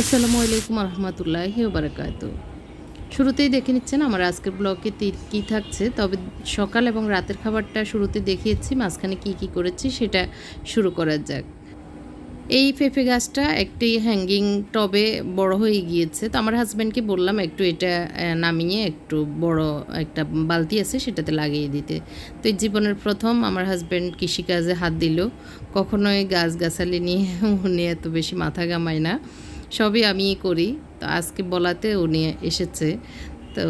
আসসালামু আলাইকুম রহমতুল্লাহি বারাকাত শুরুতেই দেখে নিচ্ছেন আমার আজকের ব্লগে কী থাকছে, তবে সকাল এবং রাতের খাবারটা শুরুতে দেখিয়েছি, মাঝখানে কি কি করেছি সেটা শুরু করা যাক। এই পেঁপে গাছটা একটি হ্যাঙ্গিং টবে বড় হয়ে গিয়েছে। তো আমার হাজব্যান্ডকে বললাম, একটু এটা নামিয়ে একটু বড় একটা বালতি আছে, সেটাতে লাগিয়ে দিতে। তো এই জীবনের প্রথম আমার হাজব্যান্ড কৃষিকাজে হাত দিল। কখনোই গাছ গাছালি নিয়ে, উনি এত বেশি মাথা ঘামায় না। সবই আমিই করি। তো আজকে বলাতে উনি এসেছে। তো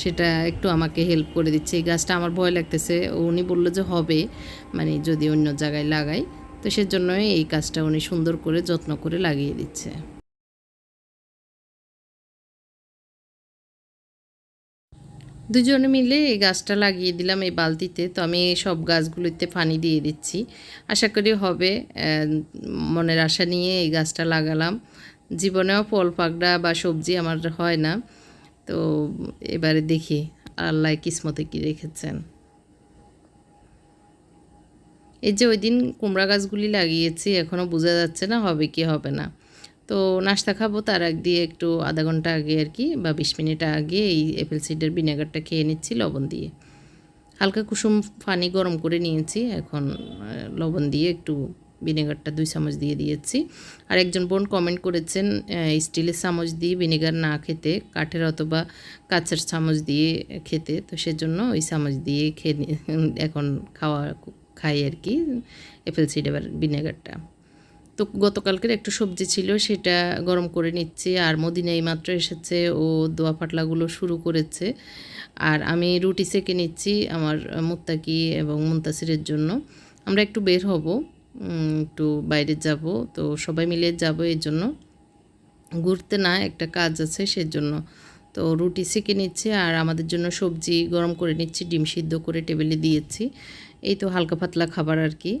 সেটা একটু আমাকে হেল্প করে দিচ্ছে। এই গাছটা আমার ভয় লাগতেছে। উনি বলল যে হবে মানে যদি অন্য জায়গায় লাগাই। তো সেজন্যই এই গাছটা উনি সুন্দর করে, যত্ন করে লাগিয়ে দিচ্ছে। দুজনে মিলে এই গাছটা লাগিয়ে দিলাম এই বালতিতে। তো আমি সব গাছগুলিতে পানি দিয়ে দিচ্ছি। আশা করি হবে। মনের আশা নিয়ে এই গাছটা লাগালাম। জীবনেও ফল পাকড়া বা সবজি আমার হয় না। তো এবারে দেখি আল্লাহ কিসমতে কি রেখেছেন। এই যে ওই দিন কুমড়া গাছগুলি লাগিয়েছি এখনও বোঝা যাচ্ছে না হবে কি হবে না। তো নাস্তা খাব তার আগ দিয়ে একটু আধা ঘণ্টা আগে আর কি বা বিশ মিনিট আগে এই অ্যাপেল সিডের ভিনেগারটা খেয়ে নিচ্ছি লবণ দিয়ে। হালকা কুসুম পানি গরম করে নিয়েছি, এখন লবণ দিয়ে একটু ভিনেগারটা দুই চামচ দিয়ে দিয়েছি। আর একজন বোন কমেন্ট করেছেন স্টিলের চামচ দিয়ে ভিনেগার না খেতে, কাঠের অথবা কাঁচের চামচ দিয়ে খেতে, তো সেজন্য ওই চামচ দিয়ে খেয়ে এখন খাওয়া, খাই আর কি অ্যাপেল সিডার ভিনেগারটা। তো গতকালকের একটু সবজি ছিল, সেটা গরম করে নিচ্ছি, আর মদিনা এই মাত্র এসেছে, ও দোয়া পাটলাগুলো শুরু করেছে। আর আমি রুটি সেকে নিচ্ছি আমার মুত্তাকি এবং মুন্তাসিরের জন্য। আমরা একটু বের হব। একটু বাইরে যাব। তো সবাই মিলে যাব এই জন্য। ঘুরতে না একটা কাজ আছে সেজন্য। তো রুটি সেকে নিচ্ছে আর আমাদের জন্য সবজি গরম করে নিচ্ছি, ডিম সিদ্ধ করে টেবিলে দিয়েছি। এই তো হালকা পাতলা খাবার আর কি।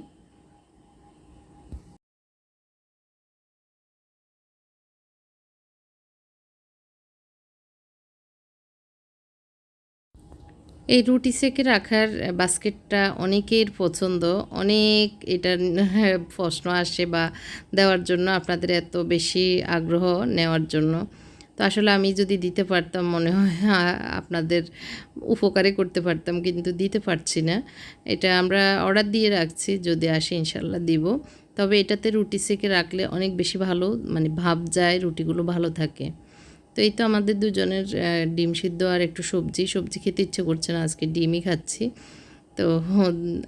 এই রুটি সেকে রাখার বাস্কেটটা অনেকের পছন্দ। অনেক এটার প্রশ্ন আসে বা দেওয়ার জন্য আপনাদের এত বেশি আগ্রহ নেওয়ার জন্য। তো আসলে আমি যদি দিতে পারতাম, মনে হয় আপনাদের উপকারে করতে পারতাম, কিন্তু দিতে পারছি না। এটা আমরা অর্ডার দিয়ে রাখছি, যদি আসে ইনশাল্লাহ দিব। তবে এটাতে রুটি সেকে রাখলে অনেক বেশি ভালো মানে ভাব যায়, রুটিগুলো ভালো থাকে। তো এই তো আমাদের দুজনের ডিম সিদ্ধ আর একটু সবজি। সবজি খেতে ইচ্ছে করছে না আজকে ডিমই খাচ্ছি। তো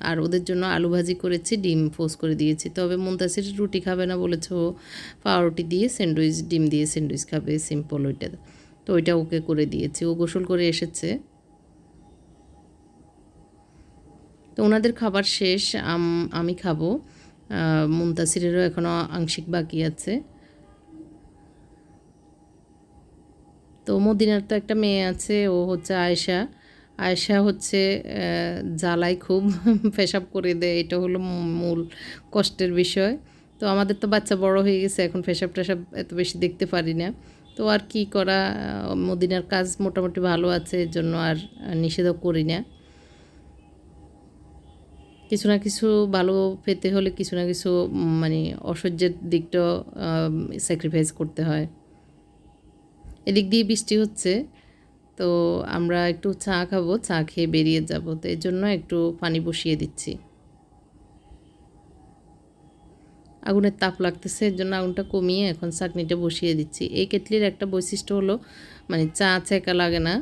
আর ওদের জন্য আলু ভাজি করেছি ডিম পোস করে দিয়েছি। তবে মুন্তাসির রুটি খাবে না বলেছে ও। পাউরুটি দিয়ে স্যান্ডউইচ ডিম দিয়ে স্যান্ডউইচ খাবে সিম্পল ওইটা। তো ওইটা ওকে করে দিয়েছি। ও গোসল করে এসেছে। তো ওনাদের খাবার শেষ আম- খাব। আহ, মুন্তাসিরেরও এখনও আংশিক বাকি আছে। তো মদিনার তো একটা মেয়ে আছে, ও হচ্ছে আয়েশা। আয়েশা হচ্ছে জ্বালায় খুব, পেশাব করে দেয়, এটা হলো মূল কষ্টের বিষয়। তো আমাদের তো বাচ্চা বড় হয়ে গেছে, এখন পেশাব টেশাব এত বেশি দেখতে পারি না। তো আর কি করা মদিনার কাজ মোটামুটি ভালো আছে, এর জন্য আর নিষেধও করি না। কিছু না কিছু ভালো পেতে হলে কিছু না কিছু মানে অসহ্যের দিকটাও স্যাক্রিফাইস করতে হয়। এদিক দিয়ে বৃষ্টি হচ্ছে, তো আমরা একটু চা খাব, চা খেয়ে বেরিয়ে যাব, তো এর জন্য একটু পানি বসিয়ে দিচ্ছি। আগুনের তাপ লাগতেছে, এর জন্য আগুনটা কমিয়ে এখন চাটনিটা বসিয়ে দিচ্ছি। এই কেটলির একটা বৈশিষ্ট্য হলো মানে চা চেকা লাগে না,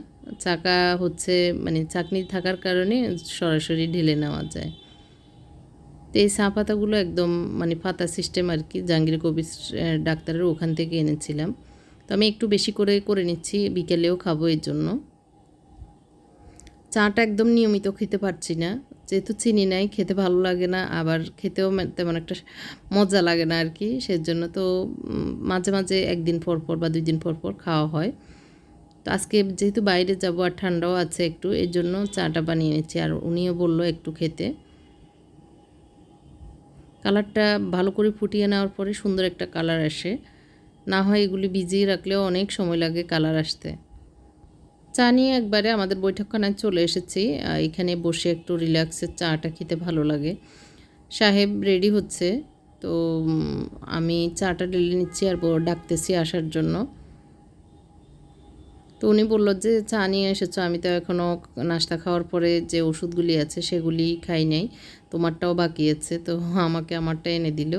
চাকা হচ্ছে মানে চাটনি থাকার কারণে সরাসরি ঢেলে নেওয়া যায়। তো এই চা পাতাগুলো একদম মানে পাতা সিস্টেম আর কি, জাহাঙ্গীর কবির ডাক্তারের ওখান থেকে এনেছিলাম। তো আমি একটু বেশি করে করে নিচ্ছি, বিকেলেও খাব এর জন্য। চাটা একদম নিয়মিত খেতে পারছি না, যেহেতু চিনি নাই, খেতে ভালো লাগে না, আবার খেতেও তেমন একটা মজা লাগে না আর কি সেজন্য তো মাঝে মাঝে একদিন পর পর বা দুই দিন পর পর খাওয়া হয়। তো আজকে যেহেতু বাইরে যাব আর ঠান্ডাও আছে একটু, এর জন্য চাটা বানিয়ে নিচ্ছি, আর উনিও বলল একটু খেতে। কালারটা ভালো করে ফুটিয়ে নেওয়ার পরে সুন্দর একটা কালার আসে। না হয় এগুলি ভিজিয়ে রাখলেও অনেক সময় লাগে কালার আসতে। চা নিয়ে একবারে আমাদের বৈঠকখানায় চলে এসেছি। এখানে বসে একটু রিল্যাক্সের চাটা খেতে ভালো লাগে। সাহেব রেডি হচ্ছে। তো আমি চাটা ঢেলে নিচ্ছি আর ডাকতেছি আসার জন্য। তো উনি বলল যে, চা নিয়ে এসেছ। আমি তো এখনও নাস্তা খাওয়ার পরে যে ওষুধগুলি আছে সেগুলি খাই নাই। তোমারটাও বাকি আছে। তো আমাকে আমারটা এনে দিল।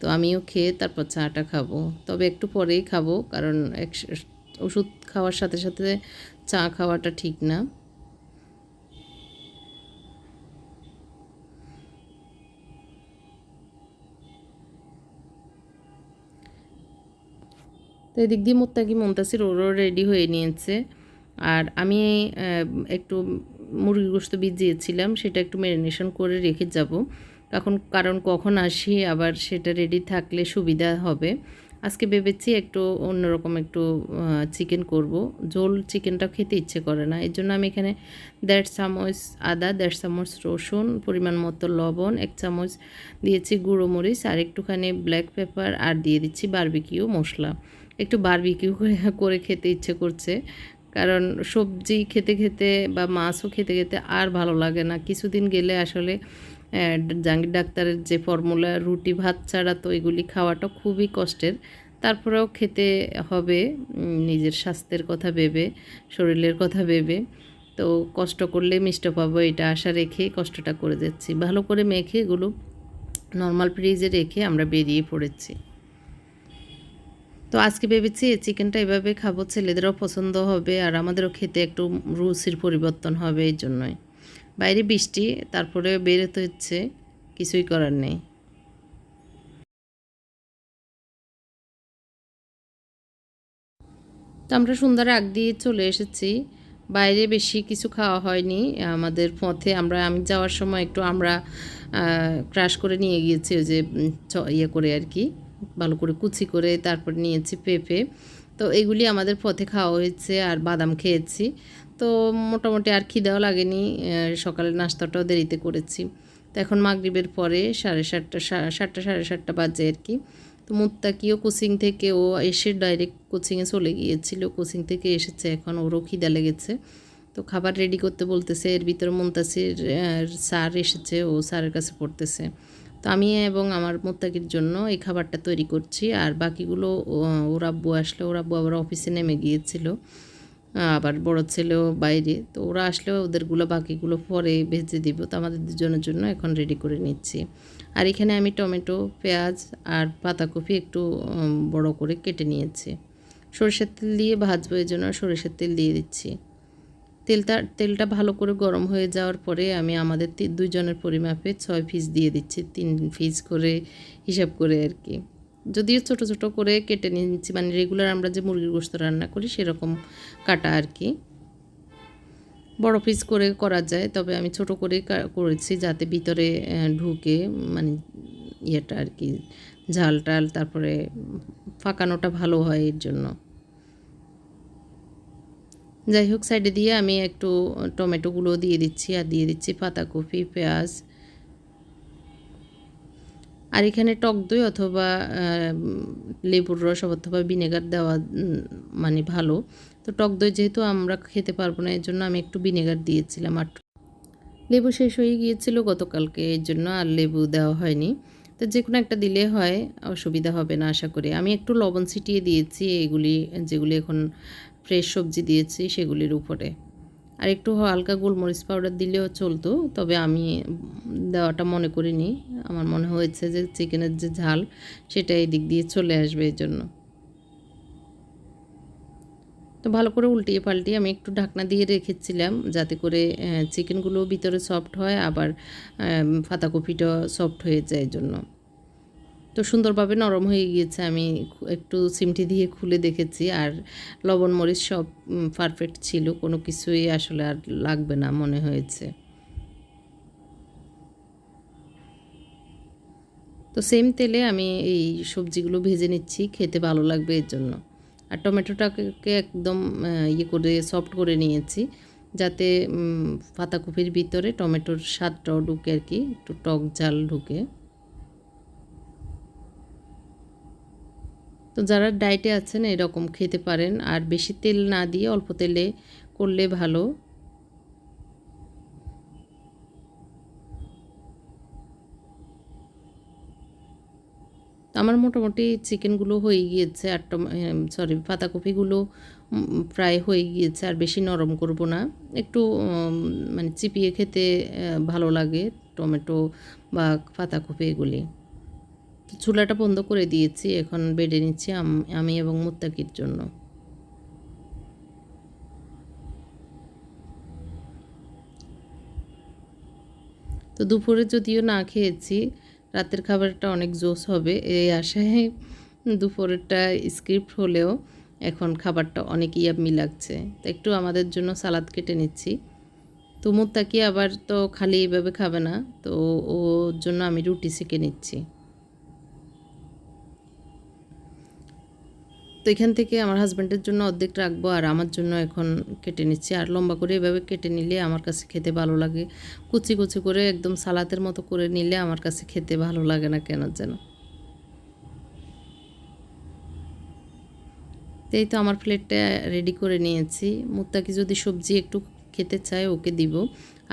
তো আমিও খেয়ে তারপর চাটা খাব। তবে একটু পরেই খাব, কারণ এক ওষুধ খাওয়ার সাথে সাথে চা খাওয়াটা ঠিক না। তো এদিক দিয়ে মোত্তাকি মমতাসির ওরও রেডি হয়ে নিয়েছে। আর আমি একটু মুরগির গোস্ত ভিজিয়েছিলাম, সেটা একটু ম্যারিনেশন করে রেখে যাব। এখন কারণ কখন আসি, আবার সেটা রেডি থাকলে সুবিধা হবে। আজকে ভেবেছি একটু অন্যরকম একটু চিকেন করব। ঝোল চিকেনটা খেতে ইচ্ছে করে না। এর জন্য আমি এখানে দেড় চামচ আদা, দেড় চামচ রসুন, পরিমাণ মতো লবণ, এক চামচ দিয়েছি গুঁড়ো মরিচ আর একটুখানি ব্ল্যাক পেপার আর দিয়ে দিচ্ছি বারবিকিউ মশলা। একটু বারবিকিউ করে খেতে ইচ্ছে করছে। কারণ সবজি খেতে খেতে বা মাছও খেতে খেতে আর ভালো লাগে না। কিছুদিন গেলে আসলে আহ, জাহাঙ্গীর ডাক্তারের যে ফর্মুলা রুটি ভাত ছাড়া তো এগুলি খাওয়াটা খুবই কষ্টের। তারপরেও খেতে হবে নিজের স্বাস্থ্যের কথা ভেবে শরীরের কথা ভেবে। তো কষ্ট করলে মিষ্ট পাবো এটা আশা রেখে কষ্টটা করে যাচ্ছি। ভালো করে মেখে এগুলো নর্মাল ফ্রিজে রেখে আমরা বেরিয়ে পড়েছি। তো আজকে ভেবেছি এই চিকেনটা এভাবে খাব ছেলেদেরও পছন্দ হবে আর আমাদেরও খেতে একটু রুচির পরিবর্তন হবে এই জন্যই। বাইরে বৃষ্টি, তারপরে বেরোতে হচ্ছে, কিছুই করার নেই। তো আমরা সন্ধ্যার আগ দিয়ে চলে এসেছি। বাইরে বেশি কিছু খাওয়া হয়নি, আমাদের পথে আমরা, আমি যাওয়ার সময় একটু আমরা ক্রাশ করে নিয়ে গিয়েছি, ওই যে ইয়ে করে আর কি, ভালো করে কুচি করে তারপর নিয়েছি পেঁপে। তো এগুলি আমাদের পথে খাওয়া হয়েছে, আর বাদাম খেয়েছি। তো মোটামুটি আর খিদেও লাগেনি আহ, সকালের নাস্তাটাও দেরিতে করেছি। তো এখন মাগরিবের পরে সাড়ে সাতটা সাতটা সাড়ে সাতটা বাজে আর কি। তো মুত্তাকিও কোচিং থেকে ও এসে ডাইরেক্ট কোচিংয়ে চলে গিয়েছিল। কোচিং থেকে এসেছে এখন ওরও খিদা লেগেছে। তো খাবার রেডি করতে বলতেছে এর ভিতরে মুন্তাসির স্যার এসেছে ও স্যারের কাছে পড়তেছে। তো আমি এবং আমার মোত্তাকির জন্য এই খাবারটা তৈরি করছি। আর বাকিগুলো ওর আব্বু আসলে ওর আব্বু আবার অফিসে নেমে গিয়েছিল। আবার বড় ছেলেও বাইরে, তো ওরা আসলে ওদেরগুলো বাকিগুলো পরে ভেজে দিব, তো আমাদের দুজনের জন্য এখন রেডি করে নিচ্ছি। আর এখানে আমি টমেটো, পেঁয়াজ আর পাতাকপি একটু বড় করে কেটে নিয়েছি। সরষের তেল দিয়ে ভাজবো, এই জন্য সরষের তেল দিয়ে দিচ্ছি। তেলটা তেলটা ভালো করে গরম হয়ে যাওয়ার পরে আমি আমাদের দুইজনের পরিমাপে ছয় পিস দিয়ে দিচ্ছি, তিন পিস করে হিসাব করে আর কি। যদিও ছোট ছোট করে কেটে নিয়ে নিচ্ছি মানে রেগুলার আমরা যে মুরগির গোস্ত রান্না করি সেরকম কাটা আর কি। বড় পিস করে করা যায়, তবে আমি ছোট করে করেছি যাতে ভিতরে ঢুকে মানে ইয়েটা আর কি, ঝাল টাল, তারপরে ফাঁকানোটা ভালো হয় এর জন্য। যাই হোক সাইডে দিয়ে আমি একটু টমেটোগুলো দিয়ে দিচ্ছি, আর দিয়ে দিচ্ছি পাতাকপি, পেঁয়াজ আর এখানে টক দই অথবা লেবুর রস অথবা ভিনেগার দেওয়া মানে ভালো। তো টক দই যেহেতু আমরা খেতে পারব না এর জন্য আমি একটু ভিনেগার দিয়েছিলাম আর লেবু শেষ হয়ে গিয়েছিল গতকালকে, এর জন্য আর লেবু দেওয়া হয়নি। তো যে কোনো একটা দিলে হয়, অসুবিধা হবে না আশা করি। আমি একটু লবণ ছিটিয়ে দিয়েছি, এগুলি, যেগুলি এখন ফ্রেশ সবজি দিয়েছি, সেগুলির উপরে। আর একটু হালকা গোলমরিচ পাউডার দিলেও চলতো, তবে আমি দেওয়াটা মনে করিনি। আমার মনে হয়েছে যে চিকেনের যে ঝাল সেটা এই দিক দিয়ে চলে আসবে এই জন্য। তো ভালো করে উল্টিয়ে পাল্টিয়ে আমি একটু ঢাকনা দিয়ে রেখেছিলাম যাতে করে চিকেনগুলো ভিতরে সফট হয়, আবার পাতাকপিটা সফট হয়ে যায় জন্য। তো সুন্দরভাবে নরম হয়ে গিয়েছে। আমি একটু সিমটি দিয়ে খুলে দেখেছি আর লবণ মরিচ সব পারফেক্ট ছিল। কোনো কিছুই আসলে আর লাগবে না মনে হয়েছে। তো সেম তেলে আমি এই সবজিগুলো ভেজে নিচ্ছি। খেতে ভালো লাগবে এর জন্য। আর টমেটোটাকে একদম ইয়ে করে সফট করে নিয়েছি। যাতে পাতাকপির ভিতরে টমেটোর স্বাদটাও ঢুকে আর কি। একটু টক ঝাল ঢুকে। তো যারা ডায়েটে আছেন এরকম খেতে পারেন। আর বেশি তেল না দিয়ে অল্প তেলে করলে ভালো। আমার মোটামুটি চিকেনগুলো হয়ে গিয়েছে, আর সরি, পাতাকপিগুলো প্রায় হয়ে গিয়েছে। আর বেশি নরম করব না। একটু মানে চিপিয়ে খেতে ভালো লাগে টমেটো বা পাতাকপি এগুলি। চুলাটা বন্ধ করে দিয়েছি। এখন বেডে নিচ্ছি আম- এবং মুত্তাকির জন্য। তো দুপুরে যদিও না খেয়েছি, রাতের খাবারটা অনেক জোস হবে। এই আশায় দুপুরেরটা স্ক্রিপ্ট হলেও এখন খাবারটা অনেক ইয়াম্মি লাগছে। তো একটু আমাদের জন্য সালাদ কেটে নিচ্ছি। তো মুত্তাকি আবার তো খালি এইভাবে খাবে না, তো ওর জন্য আমি রুটি সেঁকে নিচ্ছি। এখান থেকে আমার হাজব্যান্ডের জন্য অর্ধেক রাখব আর আমার জন্য এখন কেটে নিচ্ছি। আর লম্বা করে এভাবে কেটে নিলে আমার কাছে খেতে ভালো লাগে। কুচি কুচি করে একদম সালাতের মতো করে নিলে আমার কাছে খেতে ভালো লাগে না কেন যেন। এই তো আমার প্লেটটা রেডি করে নিয়েছি। মুত্তাকি যদি সবজি একটু খেতে চায় ওকে দিব।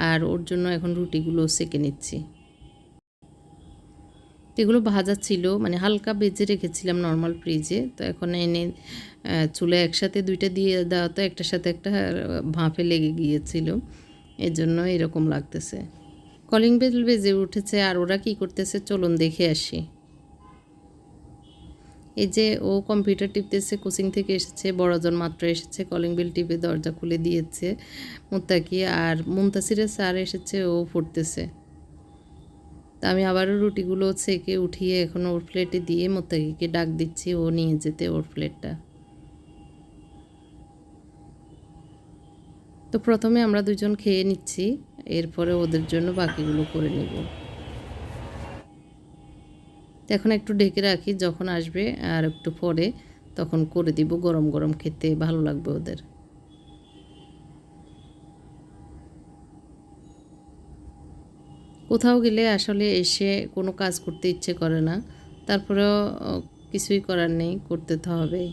আর ওর জন্য এখন রুটিগুলো সেকে নিচ্ছি। তো এগুলো ভাজা ছিল মানে হালকা বেজে রেখেছিলাম নর্মাল ফ্রিজে তো এখন এনে চুলে একসাথে দুইটা দিয়ে দেওয়া তো একটার সাথে একটা ভাঁপে লেগে গিয়েছিল। এর জন্য এরকম লাগতেছে। কলিং বেল বেজে উঠেছে, আর ওরা কি করতেছে চলুন দেখে আসি। এই যে ও কম্পিউটার টিপতেছে কোচিং থেকে এসেছে, বড়জন মাত্র এসেছে কলিং বেল টিপে দরজা খুলে দিয়েছে মুত্তাকি। আর মুমতাসিরের স্যার এসেছে, ও পড়তেছে তা আমি আবারও রুটিগুলো ছেঁকে উঠিয়ে এখন ওর প্লেটে দিয়ে মোত্তাকিকে ডাক দিচ্ছি, ও নিয়ে যেতে ওর প্লেটটা। তো প্রথমে আমরা দুজন খেয়ে নিচ্ছি, এরপরে ওদের জন্য বাকিগুলো করে নেব। এখন একটু ঢেকে রাখি, যখন আসবে আর একটু পরে তখন করে দিব গরম গরম খেতে, ভালো লাগবে ওদের। কোথাও গেলে আসলে এসে কোনো কাজ করতে ইচ্ছে করে না। তারপরেও কিছুই করার নেই, করতে তো হবেই।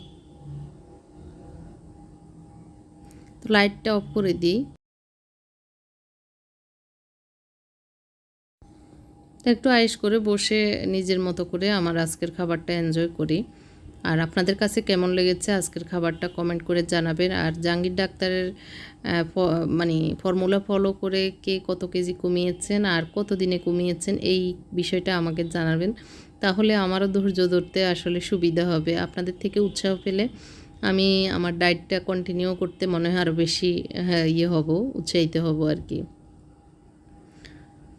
তো লাইটটা অফ করে দিই। একটু আয়েস করে বসে নিজের মতো করে আমার আজকের খাবারটা এনজয় করি। আর আপনাদের কাছে কেমন লেগেছে আজকের খাবারটা কমেন্ট করে জানাবেন। আর জাহাঙ্গীর ডাক্তারের মানে ফর্মুলা ফলো করে কে কত কেজি কমিয়েছেন আর কত দিনে কমিয়েছেন এই বিষয়টা আমাকে জানাবেন। তাহলে আমারও ধৈর্য ধরতে আসলে সুবিধা হবে। আপনাদের থেকে উৎসাহ পেলে আমি আমার ডায়েটটা কন্টিনিউ করতে মনে হয় আরও বেশি হ্যাঁ ইয়ে হব, উৎসাহিত হব আর কি।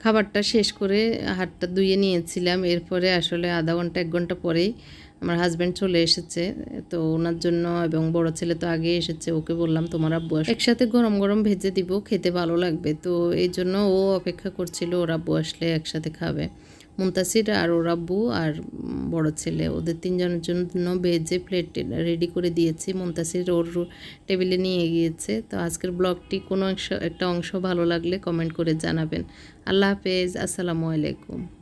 খাবারটা শেষ করে হাতটা ধুয়ে নিয়েছিলাম। এরপরে আসলে আধা ঘণ্টা, এক ঘণ্টা পরেই আমার হাজব্যান্ড চলে এসেছে, তো ওনার জন্য এবং বড় ছেলে তো আগে এসেছে, ওকে বললাম তোমার আব্বু। একসাথে গরম গরম ভেজে দিব, খেতে ভালো লাগবে, তো এই জন্য ও অপেক্ষা করছিল, ওর আব্বু আসলে একসাথে খাবে। মুমতাসির আর ওর আব্বু আর বড় ছেলে, ওদের তিনজনের জন্য ভেজে প্লেট রেডি করে দিয়েছি। মুমতাসির ওর টেবিলে নিয়ে গিয়েছে, তো আজকের ব্লগটি কোনো একটা অংশ ভালো লাগলে কমেন্ট করে জানাবেন। আল্লাহ হাফেজ, আসসালামু আলাইকুম।